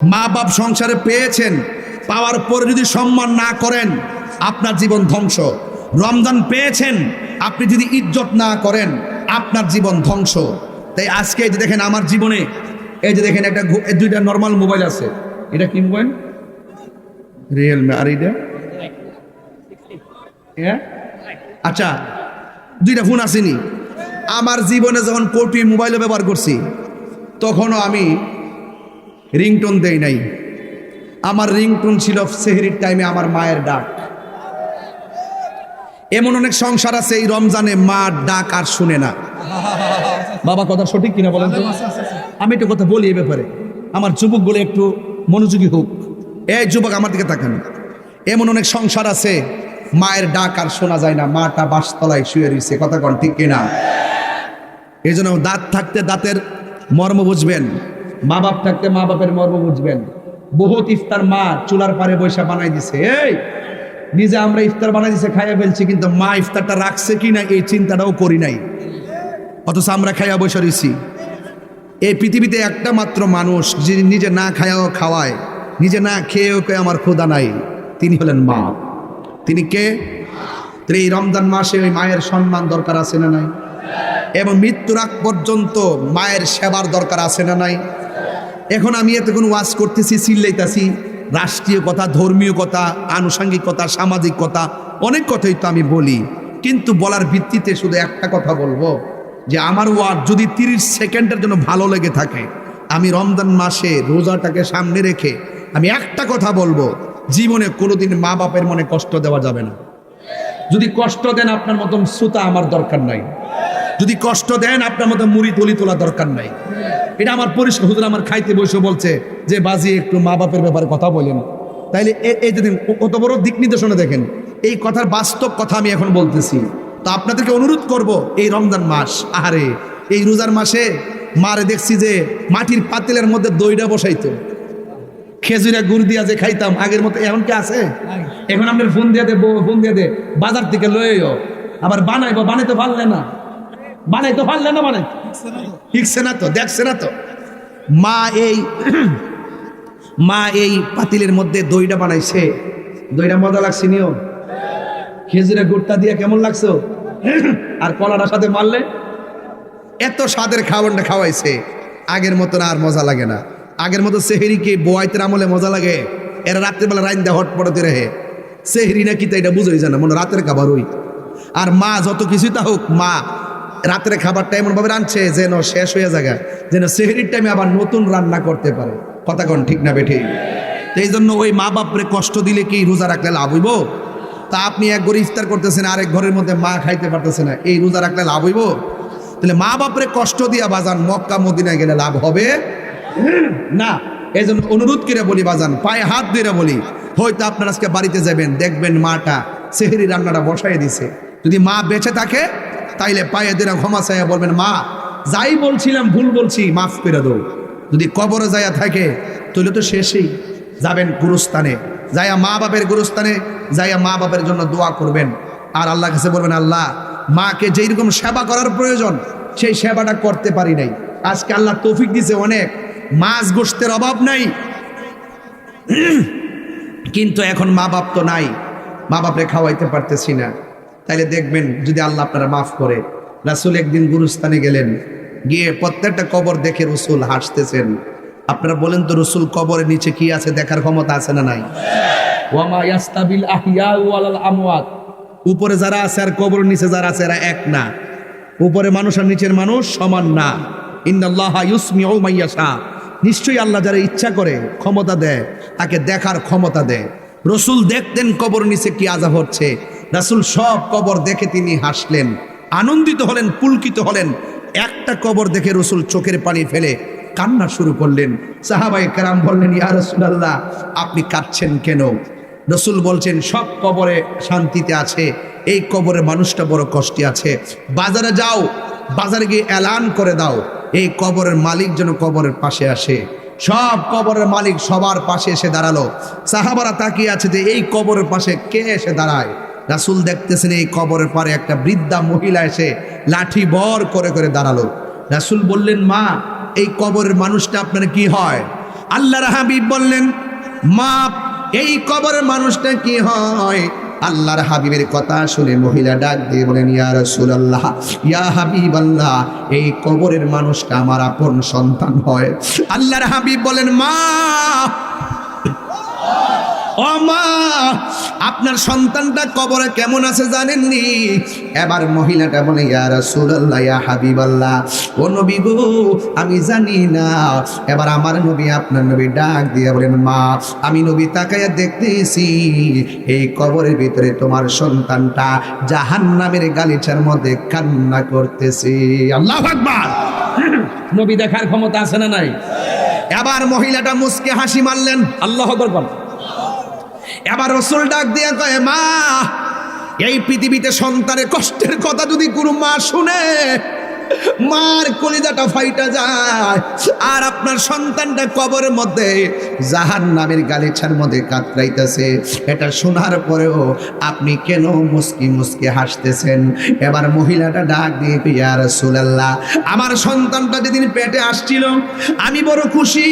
মা বাপ সংসারে পেয়েছেন, পাওয়ার পরে যদি সম্মান না করেন, আপনার জীবন ধ্বংস। রমজান পেয়েছেন, আপনি যদি ইজ্জত না করেন, আপনার জীবন ধ্বংস। তাই আজকে এই যে দেখেন আমার জীবনে, এই যে দেখেন একটা দুইটা নর্মাল মোবাইল আছে। এটা কি মোবাইল রিয়েলমি আর এটা হ্যাঁ? আচ্ছা দুইটা ফোন আসেনি আমার জীবনে যখন কোটি মোবাইলও ব্যবহার করছি, তখনও আমি রিংটোন দেই নাই। আমার রিংটোন ছিল সেহরির টাইমে আমার মায়ের ডাক। এমন অনেক সংসার আছে এই রমজানে মা ডাক আর শুনে না। বাবা, কথা সঠিক কিনা বলেন আমি একটু কথা বলি এ ব্যাপারে। আমার যুবক বলে একটু মনোযোগী হোক। এই যুবক, আমার দিকে তাকান। এমন অনেক সংসার আছে, মায়ের ডাক আর শোনা যায় না। মাটা বাসতলায় শুয়ে রয়েছে কথা কন ঠিক কিনা? এই জন্য দাঁত থাকতে দাঁতের মর্ম বুঝবেন। মা বাপ থাকতে মা বাপের মর্ম বুঝবেন। বহুত ইফতার মা চুলার পারে বৈশা বানাই দিছে। এই, নিজে আমরা ইফতার বানাই দিছে, খাইয়া ফেলছি, কিন্তু মা ইফতারটা রাখছে কি না, এই চিন্তাটাও করি নাই। অথচ আমরা খাইয়া বসে রয়েছি এই পৃথিবীতে একটা মাত্র মানুষ যিনি নিজে না খায়াও খাওয়ায়, নিজে না খেয়েও কে আমার ক্ষুদা নাই, তিনি হলেন মা। তিনি কে? এই রমজান মাসে ওই মায়ের সম্মান দরকার আছে না নাই? এবং মৃত্যুর আগ পর্যন্ত মায়ের সেবার দরকার আছে না নাই? এখন আমি এতক্ষণ ওয়াজ করতেছি, চিল্লাইতাছি। রাষ্ট্রীয় কথা, ধর্মীয় কথা, আনুষঙ্গিক কথা, সামাজিক কথা, অনেক কথাই তো আমি বলি। কিন্তু বলার ভিত্তিতে শুধু একটা কথা বলব, যে আমার ওয়ার্ড যদি তিরিশ সেকেন্ডের জন্য ভালো লেগে থাকে, আমি রমজান মাসে রোজাটাকে সামনে রেখে আমি একটা কথা বলব, জীবনে কোনোদিন মা বাপের মনে কষ্ট দেওয়া যাবে না। যদি কষ্ট দেন, আপনার মতন শ্রোতা আমার দরকার নাই। যদি কষ্ট দেন, আপনার মতো মুড়ি তলি তোলা দরকার নাই। এটা আমার পরিষ্কার, হুজুর আমার খাইতে বসে বলছে যে, বাজি একটু মা বাপের ব্যাপারে কথা বলেন। তাইলে এই যদি কত বড় দিক নির্দেশনা দেখেন। এই কথার বাস্তব কথা আমি এখন বলতেছি। তো আপনাদেরকে অনুরোধ করব, এই রমজান মাস, আহারে, এই রোজার মাসে মারে দেখছি যে, মাটির পাতিলের মধ্যে দইটা বসাইতো। খেজুরা গুড় দিয়া যে খাইতাম, আগের মতো এখন কি আছে? এখন আপনার ফোন দিয়ে দে ফোন দিয়ে দে, বাজার থেকে লয়েও আবার বানাইবো, বানাইতে পারলে না। বানাইতে পারলে না বানাই। শিখছে না তো, দেখছে না তো। মা এই মা এই পাতিলের মধ্যে দইটা বানাইছে। দইটা মজা লাগছে, নিও। খেজুরের গুড়টা দিয়ে কেমন লাগছো? আর কলাটার সাথে মারলে? এত স্বাদের খাবারটা খাওয়াইছে। আগের মতন আর মজা লাগে না। আগের মতো সেহেরিকে বোয়াইতের আমলে মজা লাগে। এরা রাত্রেবেলা রাইন দেয় হট পড়াতে রেহে। সেহরি নাকি তাই এটা বুঝোই জানা, মনে রাতের খাবার ওই। আর মা যত কিছুই তা হোক, মা রাতের খাবারটা এমনভাবে রাঁধছে যেন শেষ হয়ে যায় যেন সেহরির টাইমে আবার নতুন রান্না করতে পারে। কথা ঠিক না বেঠে? তো এই জন্য ওই মা বাপরে কষ্ট দিলে কি রোজা রাখলে লাভ হইব? তা আপনি এক ঘরে ইফতার করতেছেন, আরেক ঘরের মধ্যে মা খাইতে পারতেছে না, এই রোজা রাখলে লাভ হইব? তাহলে মা বাপরে কষ্ট দিয়া বাজান মক্কা, মদিনায় গেলে লাভ হবে? না এই জন্য অনুরোধ করে বলি বাজান, পায়ে হাত দিয়ে বলি, হয়তো আপনার আজকে বাড়িতে যাবেন, দেখবেন মাটা সেহেরি রান্নাটা বসাই দিছে। যদি মা বেঁচে থাকে তাইলে পায়ে দিনা ক্ষমা চাইয়া বলবেন, মা, যাই বলছিলাম ভুল বলছি, মাফ করে দাও। যদি কবরে যাইয়া থাকে তাহলে তো শেষই যাবেন গুরুস্থানে। যাইয়া মা বাপের গুরুস্থানে যাইয়া মা বাপের জন্য দোয়া করবেন। আর আল্লাহ কাছে বলবেন, আল্লাহ, মাকে যেই রকম সেবা করার প্রয়োজন, সেই সেবাটা করতে পারি নাই। আজকে আল্লাহ তৌফিক দিছে অনেক। মাছ গোষ্ঠের অভাব নাই। কিন্তু এখন মা বাপ তো নাই। মা বাপরে খাওয়াইতে পারতেছি না। তাইলে দেখবেন যদি আল্লাহ আপনারা মাফ করে রাসুল একদিন গুরুস্থানে গেলেন গিয়ে প্রত্যেকটা কবর দেখে রসুল হাসতেছেন। আপনারা বলেন তো রসুল কবরের নিচে কি আছে দেখার ক্ষমতা আছে না নাই? উপরে যারা আছে আর কবরের নিচে যারা আছে এরা এক না। উপরে মানুষ আর নিচের মানুষ সমান না। মাইয়াশা নিশ্চয়ই আল্লাহ যারা ইচ্ছা করে ক্ষমতা দেয় তাকে দেখার ক্ষমতা দেয়। রসুল দেখতেন কবর নিচে কি আজাব হচ্ছে। রাসুল সব কবর দেখে তিনি হাসলেন, আনন্দিত হলেন, পুলকিত হলেন। একটা কবর দেখে রসুল চোখের পানি ফেলে কান্না শুরু করলেন। সাহাবাই কারাম বললেন, ইয়া রসুলাল্লাহ, আপনি কাঁদছেন কেন? রসুল বলছেন, সব কবরে শান্তিতে আছে, এই কবরে মানুষটা বড় কষ্টে আছে। বাজারে যাও, বাজারে গিয়ে এলান করে দাও, এই কবরের মালিক যেন কবরের পাশে আসে। সব কবরের মালিক সবার পাশে এসে দাঁড়াল। সাহাবারা তাকিয়ে আছে যে, এই কবরের পাশে কে এসে দাঁড়ায়? রাসুল দেখতেছেন এই কবরের পরে একটা বৃদ্ধা মহিলা এসে লাঠি বর করে করে দাঁড়াল। রাসুল বললেন, মা, এই কবরের মানুষটা আপনার কি হয়? আল্লাহর হাবিব বললেন, মা, এই কবরের মানুষটা কি হয়? আল্লাহর হাবিবের কথা শুনে মহিলা ডাক দিয়ে বলেন, ইয়া রাসূলুল্লাহ, ইয়া হাবিব আল্লাহ এই কবরের মানুষটা আমার আপন সন্তান হয়। আল্লাহর হাবিব বলেন, মা মা, আপনার সন্তানটা কবরে কেমন আছে জানেননি? এবার মহিলাটা বলে, ইয়া রাসূলুল্লাহ, ইয়া হাবিবাল্লাহ, ও নবী গো, আমি জানি না। এবার আমার নবী আপনার নবী ডাক দিয়ে বলেন মা, আমি নবী তাকাইয়া দেখতেছি, এই কবরের ভিতরে তোমার সন্তানটা জাহান্নামের গালিচার মধ্যে কান্না করতেছি। আল্লাহ আকবার। নবী দেখার ক্ষমতা আছে না নাই? এবার মহিলাটা মুসকে হাসি মারলেন, আল্লাহ আকবার এবার রসুল ডাক দিয়ে কয়, মা, এই পৃথিবীতে সন্তানের কষ্টের কথা যদি কোনো মা শুনে মার কলিজাটা ফাইটা যায়। আর আপনার সন্তানটা কবরের মধ্যে জাহান নামের গালিছার মধ্যে কাতরাইতেছে। এটা শোনার পরেও আপনি কেন মুস্কি মুস্কি হাসতেছেন? এবার মহিলাটা ডাক দিয়ে ইয়া রাসূলুল্লাহ, আমার সন্তানটা যেদিন পেটে আসছিল, আমি বড় খুশি।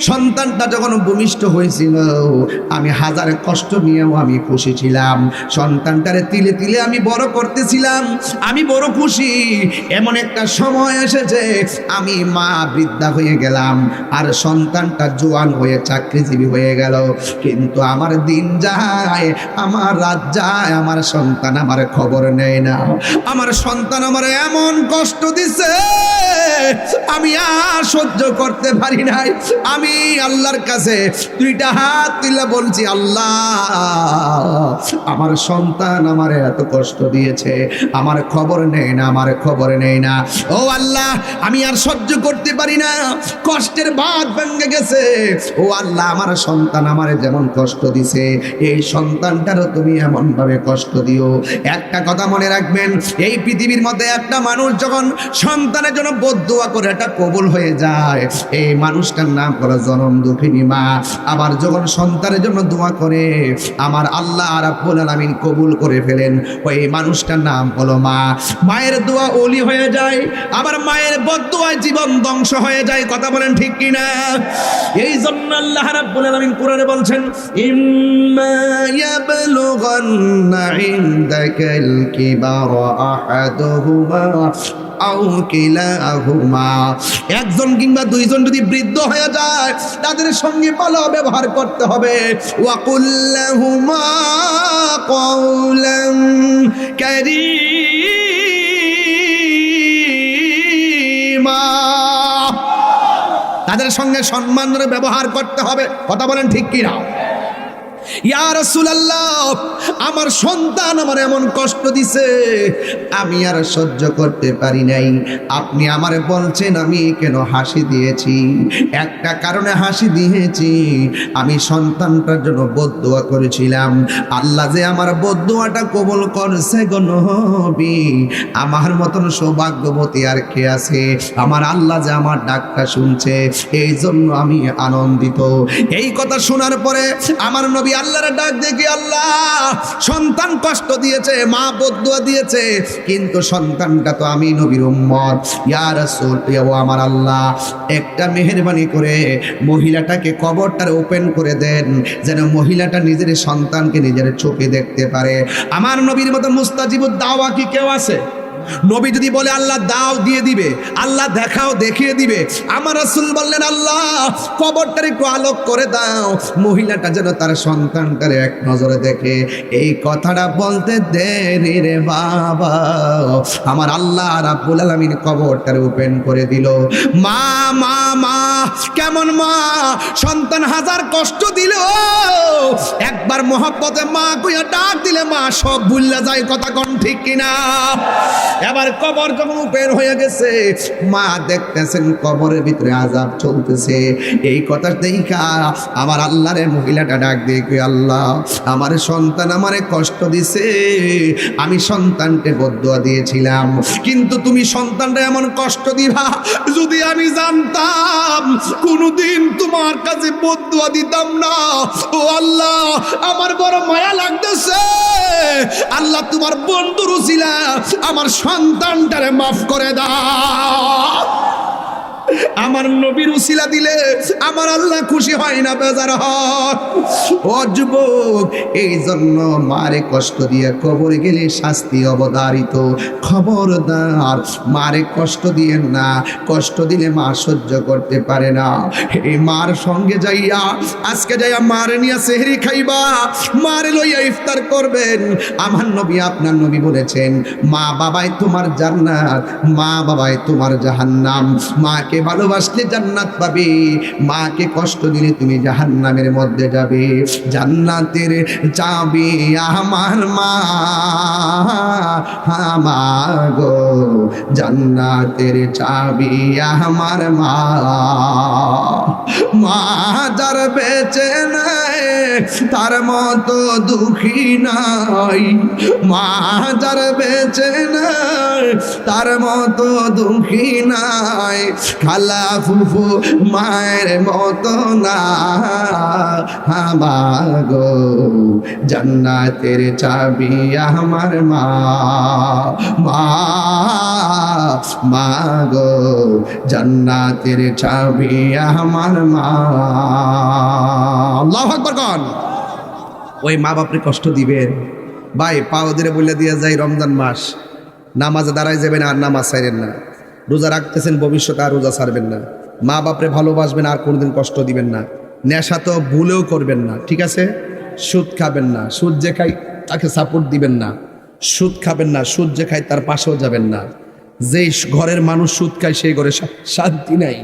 সন্তানটা যখন ভূমিষ্ঠ হয়েছিল, আমি হাজার কষ্ট নিয়েও আমি খুশি ছিলাম। সন্তানটারে তিলে তিলে আমি বড় করতেছিলাম। আমি বড় খুশি। এমন একটা সময় এসেছে, আমি মা বৃদ্ধা হয়ে গেলাম, আর সন্তানটা জোয়ান হয়ে চাকরিজীবী হয়ে গেল। কিন্তু আমার দিন যায়, আমার রাত যায়, আমার সন্তান আমার খবর নেয় না। আমার সন্তান আমার এমন কষ্ট দিছে, আমি আর সহ্য করতে পারি নাই। আমি আল্লাহর কাছে দুইটা হাত তুলে বলছি, আল্লাহ, আমার সন্তান আমার এত কষ্ট দিয়েছে, আমার খবর নেই না, আমার খবর নেই না। ও আল্লাহ, আমি আর সহ্য করতে পারি না। কষ্টের বাদ ভেঙে গেছে। ও আল্লাহ, আমার সন্তান আমারে যেমন কষ্ট দিছে, এই সন্তানটারও তুমি এমন ভাবে কষ্ট দিও। একটা কথা মনে রাখবেন, এই পৃথিবীর মধ্যে একটা মানুষ যখন সন্তানের জন্য বদুয়া করে, এটা কবুল হয়ে যায়। এই মানুষটার নাম হলো জনম দুঃখিনী মা। আবার যখন সন্তানের জন্য দোয়া করে, আমার আল্লাহ রাব্বুল আলামিন কবুল করে ফেলেন। ওই মানুষটার নাম হলো মা। মায়ের দোয়া ওলি হয়ে যায়, আবার মায়ের বদুয়ায় জীবন ধ্বংস হয়ে যায়, কথা বলেন ঠিক কিনা? এই জন্য আল্লাহ রাব্বুল আলামিন কোরআনে বলছেন, ইম্মা ইনদাকাল কিবারা আহাদুহুমা একজন কিংবা দুইজন যদি বৃদ্ধ হয়ে যায়, তাদের সঙ্গে ভালো ব্যবহার করতে হবে। ওয়াকুল্লাহুমা কওলাম কারীমা। সঙ্গে সম্মানের ব্যবহার করতে হবে। কথা বলেন ঠিক কিনা? আমার সন্তান আমার এমন কষ্ট দিছে, আমি আর সহ্য করতে পারি নাই। আপনি আমারে বলছেন, আমি কেন হাসি দিয়েছি? একটা কারণে হাসি দিয়েছি, আমি সন্তানটার জন্য বদদোয়া করেছিলাম। আল্লাহ যে আমার বদদোয়াটা কবল করছে গো নবী, আমার মতন সৌভাগ্যবতী আর কে আছে? আমার আল্লাহ যে আমার ডাকটা শুনছে এই জন্য আমি আনন্দিত। এই কথা শোনার পরে আমার নবী আল্লাহর ডাক দেখি আল্লাহ? সন্তান কষ্ট দিয়েছে, মা বদুয়া দিয়েছে, কিন্তু সন্তানটা তো আমি নবীর উম্মত। ইয়া রাসূল ও আমার আল্লাহ, একটা মেহেরবানি করে মহিলাটাকে কবরটার ওপেন করে দেন, যেন মহিলাটা নিজের সন্তানকে নিজের চোখে দেখতে পারে। আমার নবীর মতো মুস্তাজিবুদ দাওয়া কি কেউ আছে? নবী যদি বলে, আল্লাহ দাও, দিয়ে দিবে, আল্লাহ দেখাও, দেখিয়ে দিবে। আমার রাসুল বললেন, আল্লাহ, কবরটার একটু আলোক করে দাও, মহিলাটা যেন তার সন্তানটারে এক নজরে দেখে। এই কথাটা বলতে দেরি রে বাবা। আমার আল্লাহ রাব্বুল আলামিন কবরটার ওপেন করে দিল। মা মা মা কেমন মা সন্তান হাজার কষ্ট দিল। একবার মহব্বতে মা কইয়া ডাক দিলে মা, সব ভুললা যায়, কথা কোন ঠিক কিনা? এবার কবর যখন উপের হয়ে গেছে, মা দেখতেছেন কবরের ভিতরে আজাব চলতেছে। এই কথা দেখা আমার আল্লাহরে মহিলাটা ডাক দিয়ে কই আল্লাহ, আমার সন্তান আমারে কষ্ট দিছে। আমি সন্তানকে বদুয়া দিয়েছিলাম। কিন্তু তুমি সন্তানটা এমন কষ্ট দিবা, যদি আমি জানতাম কোনোদিন তোমার কাছে বদুয়া দিতাম না। ও আল্লাহ, আমার বড় মায়া লাগতেছে। আল্লাহ, তোমার বন্ধুরু ছিলা, আমার সন্তানটারে মাফ করে দাও। আমার নবীর উসিলা দিলে আমার আল্লাহ খুশি হয় না, বেজার ও যুবক এই জন্য মারে কষ্ট দিয়ে কবর গেলে শাস্তি অবধারিত। খবরদার, মারে কষ্ট দিয়ে না, কষ্ট দিলে মা সহ্য করতে পারে না। এই মার সঙ্গে যাইয়া, আজকে যাইয়া মারে নিয়ে সেহরি খাইবা, মারে লইয়া ইফতার করবেন। আমার নবী, আপনার নবী বলেছেন, মা বাবাই তোমার জান্নাত, মা বাবাই তোমার জাহান্নাম। মাকে ভালোবাসলে জান্নাত পাবে। মাকে কষ্ট দিলে তুমি জাহান্নামের মধ্যে যাবে। জান্নাতের চাবি আমার মা। আমার গো, জান্নাতের চাবি আমার মা। মা যার বেঁচে নাই, তার মতো দুঃখী নাই। মা যার বেঁচে নাই, তার মতো দুঃখী নাই। ফুফু মায়ের মতো না। আমার গো জান্নাতের চাবি আমার মা। মা মা গো জান্নাতের চাবি আমার মা। কন। ওই মা বাপরে কষ্ট দিবেন। ভাই পাও ধরে বলে দিয়ে যাই রমজান মাস। নামাজে দাঁড়াই যাবেন আর নামাজ ছাড়েন না। রোজা রাখতেছেন ভবিষ্যতে আর রোজা ছাড়বেন না। মা বাপরে ভালোবাসবেন আর কোনোদিন কষ্ট দিবেন না। নেশা তো ভুলেও করবেন না, ঠিক আছে? সুদ খাবেন না, সুদ যে খাই তাকে সাপোর্ট দিবেন না। সুদ খাবেন না, সুদ যে খাই তার পাশেও যাবেন না। যেই ঘরের মানুষ সুদ খায়, সেই ঘরে শান্তি নাই।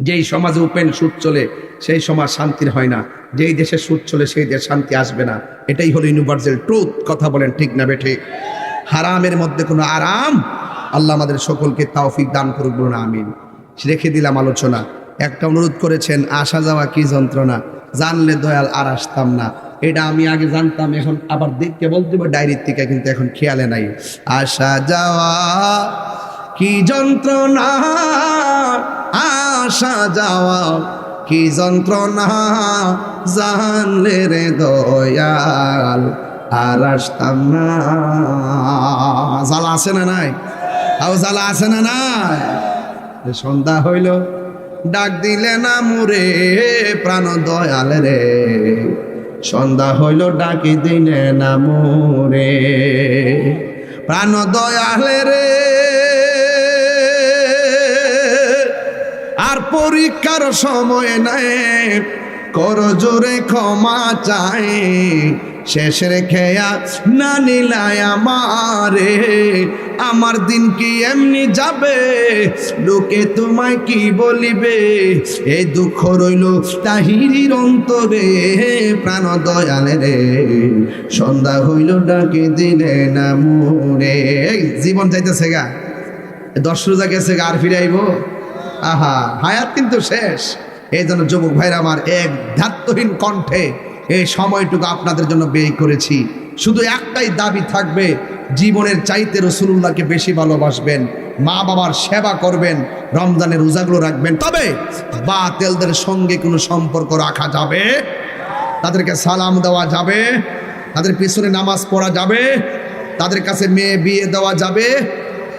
যেই সমাজে উপেন সুদ চলে, সেই সমাজ শান্তির হয় না। যেই দেশে সুদ চলে, সেই দেশ শান্তি আসবে না। এটাই হলো ইউনিভার্সাল ট্রুথ কথা বলেন ঠিক না বেঠে। হারামের মধ্যে কোনো আরাম আল্লাহ আমাদের সকলকে তাওফিক দান করুক বলুন, আমিন। রেখে দিলাম আলোচনা। একটা অনুরোধ করেছেন, আসা যাওয়া কি যন্ত্রণা? জানলে দয়াল আর আসতাম না। এটা আমি আগে জানতাম, এখন আবার দেখতে বলতে ডায়েরির থেকে কিন্তু এখন খেয়ালে নাই। আসা যাওয়া কি যন্ত্রণা? আসা যাওয়া কি যন্ত্রণা? জানলে রে দয়াল আর আসতাম না। জ্বালা আছে না নাই? জ্বালা আছে না এ সন্ধ্যা হইল, ডাক দিলে না মুরে, প্রাণ দয়াল রে। সন্ধ্যা হইল, ডাকি দিলে না মুরে, প্রাণ দয়ালে রে। আর পরীক্ষার সময় নাই, কর জোরে ক্ষমা চাই শেষ রেখেয়া না নিলায় আমারে। আমার দিন কি এমনি যাবে? লোকে তোমায় কি বলিবে? এই দুঃখ রইল তাহিরির অন্তরে, প্রাণ দয়ালে রে। সন্ধ্যা হইল ডাকে দিলে না মুরে জীবন যাইতেছে গা। দশ রোজা গেছে গা, আর ফিরে আইব আহা, হায়াত কিন্তু শেষ। এই জন্য যুবক ভাইরা আমার এক ধাত্তহীন কণ্ঠে এই সময়টুকু আপনাদের জন্য ব্যয় করেছি। শুধু একটাই দাবি থাকবে, জীবনের চাইতে রসুল্লাহকে বেশি ভালোবাসবেন মা বাবার সেবা করবেন, রমজানের রোজাগুলো রাখবেন। তবে বাতেলদের সঙ্গে কোনো সম্পর্ক রাখা যাবে? তাদেরকে সালাম দেওয়া যাবে? তাদের পিছনে নামাজ পড়া যাবে? তাদের কাছে মেয়ে বিয়ে দেওয়া যাবে?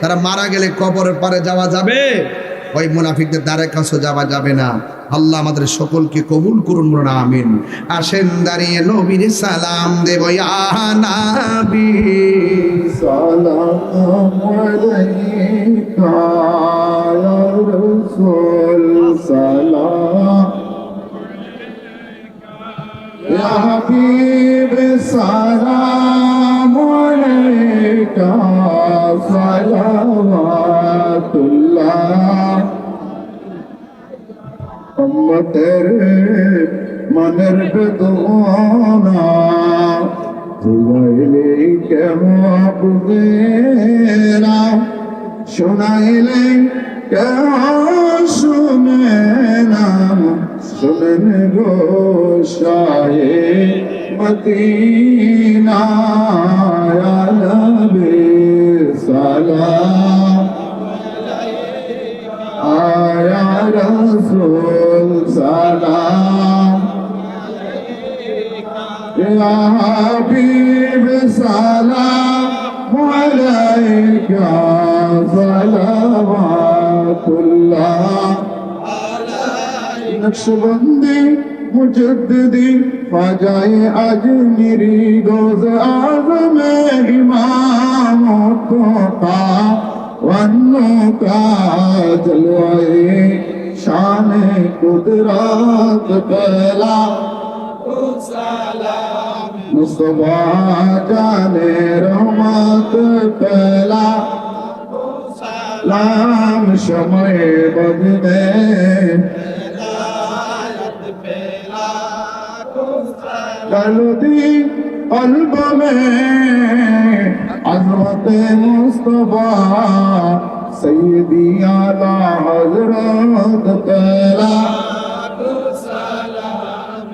তারা মারা গেলে কবরের পারে যাওয়া যাবে? ওই মুনাফিকদের দ্বারে কাছে যাওয়া যাবে না। আল্লাহ আমাদের সকলকে কবুল করুন আমিন। আসেন দাঁড়িয়ে নবীর সালাম দেব নাবি। সালাম সালাম তুল্লাহ উম্মতের মনের বেদনা। বুঝাইলে কেমন বুঝে না? শোনাইলে কেমন শুনে না? শুনেন গো শাহে মদিনা। नक्शबंदी मुजद्दी ख्वाजाए अजमेरी रोज आज़म इमामों का वन्नों का जलवाए, शान कुदरत पहला मुस्तफ़ा जाने रहमत पहला लाम शमय बद में गलती कल्ब में अजमत मुस्तफा सैदी आला हजरत पहला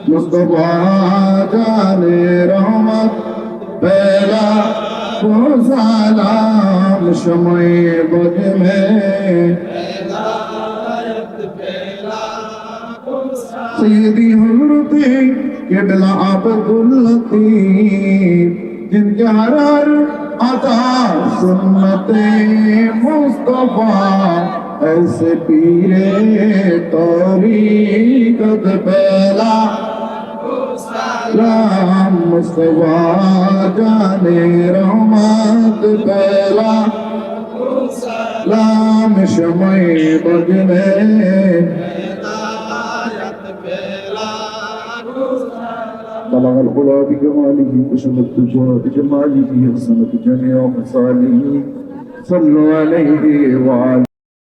मुस्तफा जाने रहमत पहला वो सलाम शमय बद में सैदी हजरत केबला अब्दुल लतीफ जिनके हर हर अता सुन्नते मुस्तफा ऐसे पीरे तौरीकत पहला राम मुस्तफा जाने रहमत पहला राम शमय बजने بلغ الغلا بجماله كشف الدجى بجماله حسنت جميع مصالحه. صلوا عليه وعلى